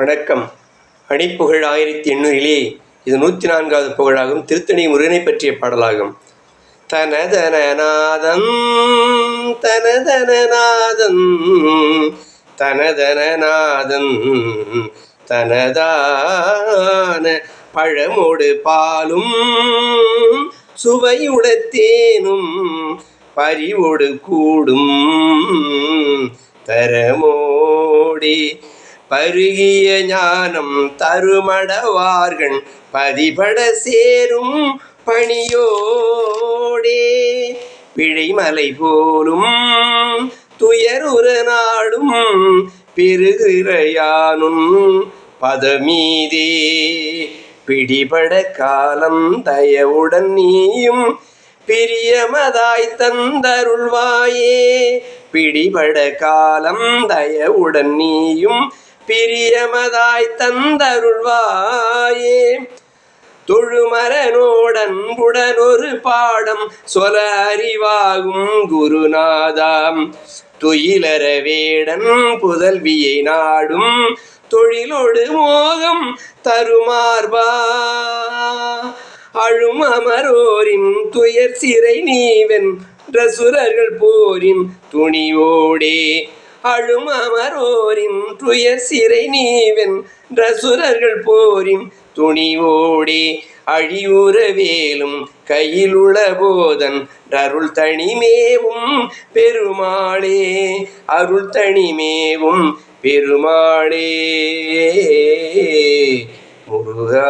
வணக்கம். அணிப்புகழ் ஆயிரத்தி எண்ணூறிலே இது நூற்றி நான்காவது புகழாகும். திருத்தணி முருகனை பற்றிய பாடலாகும். தனதனநாதம் தனதனநாதம் தனதனநாதம் தனதான பழமோடு பாலும் சுவையுட தேனும் பறிவோடு கூடும் தரமோடி பருகிய ஞானம் தருமடவார்கள். பதிபட சேரும் பணியோடே. பிழைமலை போலும் துயருற நாடும் பெருகிறையானும் பதமீதே. பிடிபட காலம் தயவுடன் நீயும் பிரியமதாய் தந்தருள்வாயே. பிடிபட காலம் தயவுடன் நீயும் பிரியமதாய் தந்தருள்வாயே. தொழுமரனோடன் புடனொரு பாடம் சொல அறிவாகும் குருநாதாம். துயிலர வேடன் புதல்வியை நாடும் தொழிலோடு மோகம் தருமார்பா. அழும் அமரோரின் துயர் சிறை நீவன் ரசுரர்கள் போரின் துணிவோடே. அழும் அமரோரின் துயர் சிறை நீவன் ரசுரர்கள் போரின் துணிவோடே அழிவுற வேலும் கையிலுள போதன் அருள் தனிமேவும் பெருமாளே அருள் தனிமேவும் பெருமாளே. முருகா